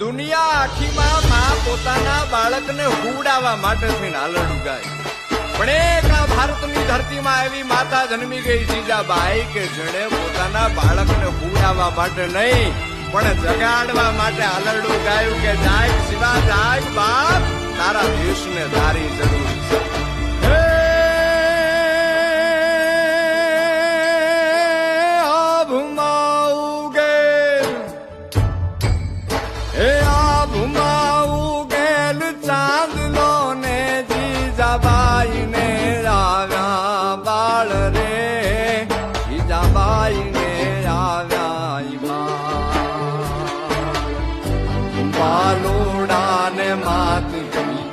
દુનિયા આખીમાં માં પોતાના બાળકને હુડાવવા માટે થઈને હાલરડું ગાય પણ એક આ ભારતની ધરતીમાં એવી માતા જન્મી ગઈ જીજાબાઈ કે જેણે પોતાના બાળકને હુડાવવા માટે નહીં, પણ જગાડવા માટે આલડું ગાયું કે જાય શિવા, જાય બાપ, તારા દેશને તારી જરૂર બાળ રે જીજાબાઈ ને આવ્યા. બાલુડા ને માત ગમી